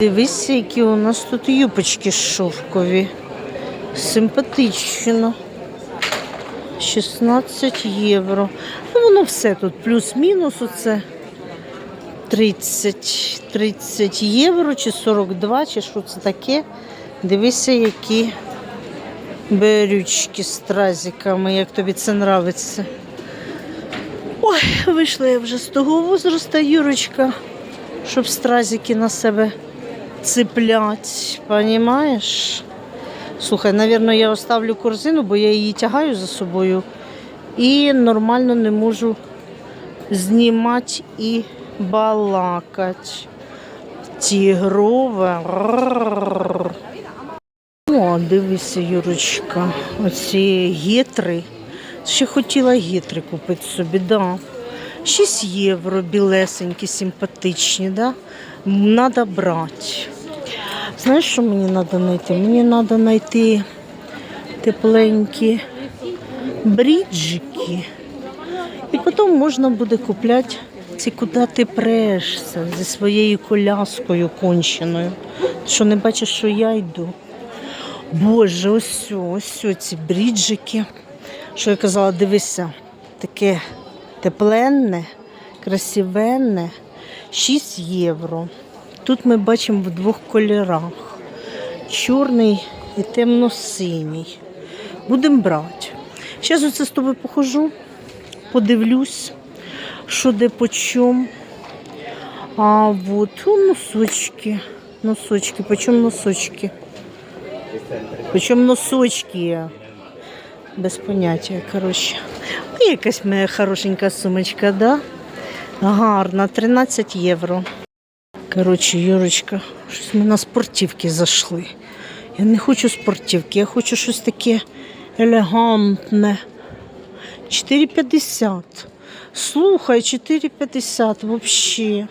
Дивися, які у нас тут юпочки шовкові. Симпатично. 16 євро. Ну, воно все тут плюс-мінус оце 30, 30 євро чи 42, чи що це таке. Дивися, які берючки з тразиками, як тобі це нравиться. Ой, вийшла я вже з того возраста, Юрочка, щоб стразики на себе цеплять, понімаєш? Слухай, напевно, я оставлю корзину, бо я її тягаю за собою і нормально не можу знімати і балакати. Тігрове. О, дивися, Юрочка, оці гетри. Ще хотіла гетри купити собі, да. 6 євро, білесенькі, симпатичні, да? Надо брати. Знаєш, що мені треба знайти? Мені треба знайти тепленькі бріджики. І потім можна буде купляти ці куди ти прешся зі своєю коляскою конченою. Що не бачиш, що я йду. Боже, ось, ось ці бріджики. Що я казала, дивися, таке тепленне, красивенне, 6 євро. Тут ми бачимо в двох кольорах: чорний і темно-синій. Будемо брати. Зараз оце з тобою похожу, подивлюсь, що де по чому. А от о, носочки. Носочки, по чому носочки? Причому носочки. Без поняття, коротше. Якась моя хорошенька сумочка, да? Гарна, 13 євро. Коротше, Юрочка, щось ми на спортивки зайшли. Я не хочу спортивки, я хочу щось таке елегантне. 4,50. Слухай, 4,50 взагалі.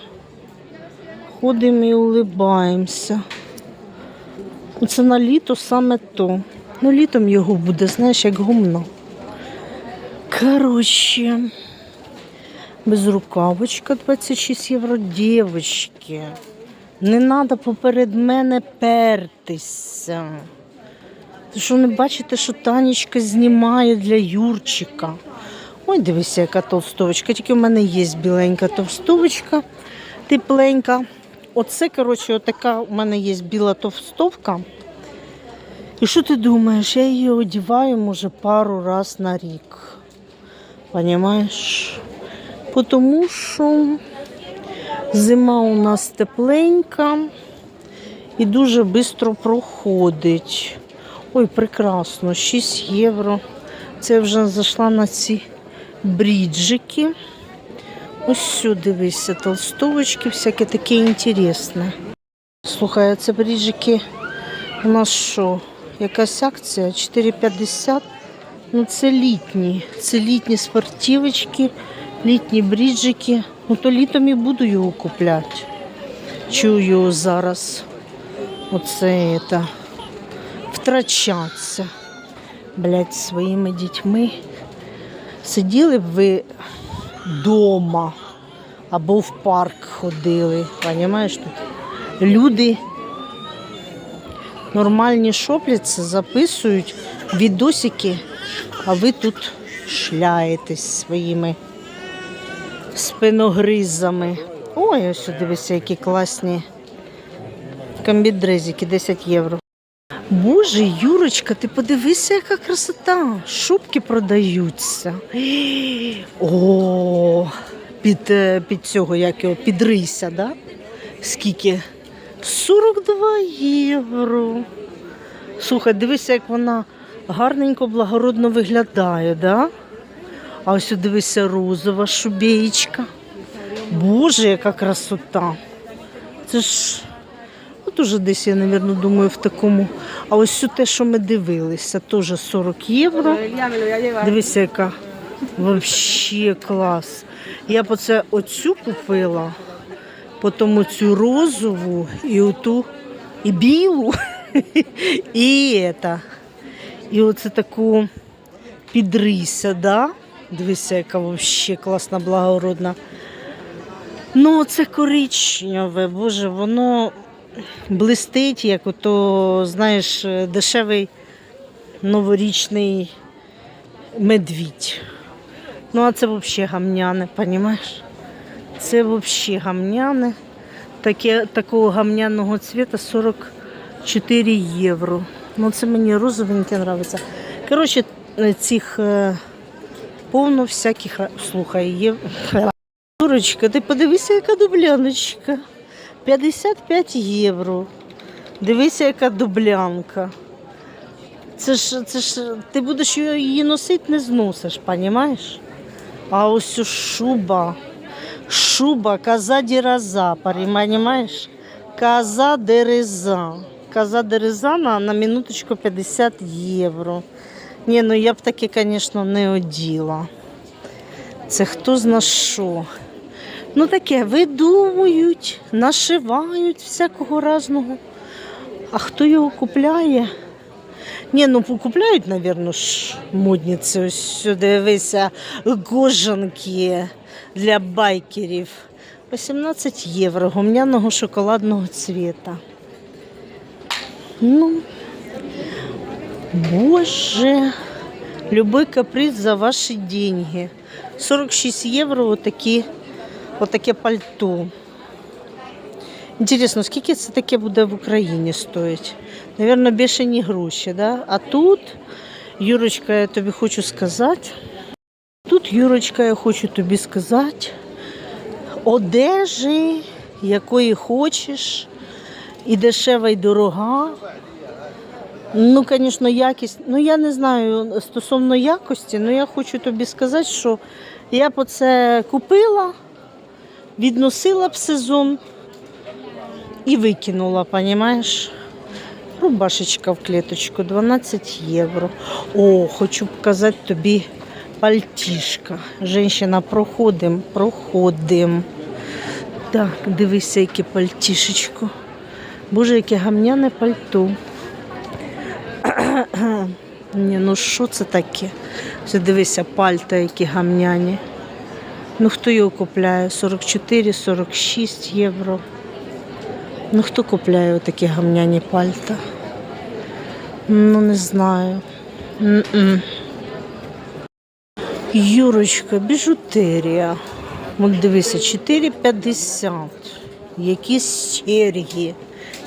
Ходимо і улибаємося. Це на літо саме то. Ну, літом його буде, знаєш, як гумно. Коротше, безрукавочка 26 євро. Дівочки, не треба поперед мене пертися. Ви що не бачите, що Танечка знімає для Юрчика? Ой, дивися, яка товстовочка. Тільки в мене є біленька товстовочка, тепленька. Оце, коротше, отака у мене є біла товстовка. І що ти думаєш? Я її одіваю, може, пару раз на рік. Понімаєш? Тому що зима у нас тепленька і дуже швидко проходить. Ой, прекрасно, 6 євро. Це я вже зайшла на ці бріджики. Ось сюди дивися, толстовочки, всяке таке інтересне. Слухай, а це бріджики у нас що? Якась акція 4,50. Ну це літні. Це літні спортивочки, літні бріджики. Ну то літом і буду його купляти. Чую зараз. Оце це, втрачатися. Блять, своїми дітьми. Сиділи б ви вдома або в парк ходили. Понімаєш, тут люди нормальні шопляться, записують відосики, а ви тут шляєтесь своїми спиногризами. Ой, ось дивися, які класні комбідрезики, 10 євро. Боже, Юрочка, ти подивися, яка красота. Шубки продаються. О, під, е, під цього, як його, під рися, да? Скільки? 42 євро. Слухай, дивися, як вона гарненько, благородно виглядає, да? А ось дивися, розова шубеєчка. Боже, яка красота. Це ж, от уже десь, я, мабуть, думаю, в такому. А ось те, що ми дивилися, теж 40 євро. Дивися, яка взагалі клас. Я б оце оцю купила, потім оцю розову і оту, і білу, і ета. І оце таку підрися, да? Дивися, яка взагалі класна, благородна. Ну, це коричневе, боже, воно блистить, як ото, знаєш, дешевий новорічний медвідь. Ну, а це взагалі гамняне, розумієш? Це взагалі гамняне. Таке, такого гамняного цвіта 44 євро. Ну, це мені розовеньке подобається. Коротше, цих е, повно всяких. Слухай, є. Дурочка, ти подивися, яка дубляночка. 55 євро. Дивися, яка дублянка. Це ж, це ж ти будеш її носити, не зносиш, розумієш? А ось шуба. Шуба коза дереза, понимаешь? Коза дереза. Коза дереза на, на минуточку 50 євро. Ні, ну я б таке, звісно, не оділа. Це хто зна що. Ну таке видумують, нашивають всякого разного. А хто його купляє? Ні, ну купляють, мабуть, ж модниці. Ось сюди дивися, гожанки для байкерів. 18 євро гумняного шоколадного цвіта. Ну, боже, любой каприз за ваші деньги. 46 євро отакі, отаке пальто. Інтересно, скільки це таке буде в Україні стоїть? Навірно, бешені гроші, да? А тут, Юрочка, я тобі хочу сказати, тут, Юрочка, я хочу тобі сказати, одежі, якої хочеш, і дешева, і дорога. Ну, звісно, якість. Ну, я не знаю стосовно якості, але я хочу тобі сказати, що я б оце купила, відносила б сезон і викинула, розумієш? Рубашечка в клеточку 12 євро. О, хочу показати тобі пальтішка. Женщина, проходимо, проходимо. Так, дивися, яке пальтішечко. Боже, яке гамняне пальто. Ні, ну що це таке? Це дивися, пальта, які гамняні. Ну хто його купляє? 44-46 євро. Ну хто купляє такі гамняні пальта? Ну не знаю. М-м. Юрочка, біжутерія. От дивися, 4,50. Якісь серьги.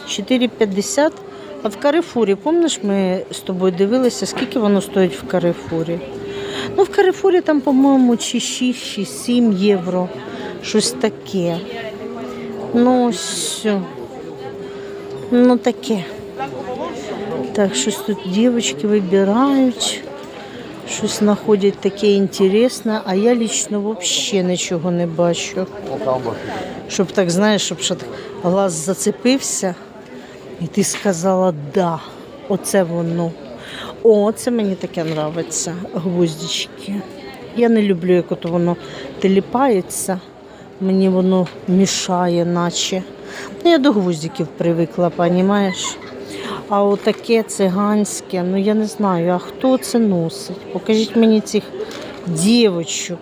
4,50. А в Карифурі, пам'ятаєш, ми з тобою дивилися, скільки воно стоїть в Карифурі? Ну, в Карифурі там, по-моєму, чи 6, чи 7 євро. Щось таке. Ну, ось. Ну, таке. Так, щось тут дівчатки вибирають, щось знаходять таке інтересне, а я лічно взагалі нічого не бачу. Щоб так, знаєш, щоб глаз зацепився, і ти сказала да, оце воно. О, це мені таке подобається, гвоздички. Я не люблю, як от воно теліпається. Мені воно мішає, наче. Ну, я до гвоздиків привикла, розумієш? А отаке циганське, ну я не знаю, а хто це носить? Покажіть мені цих дівочок.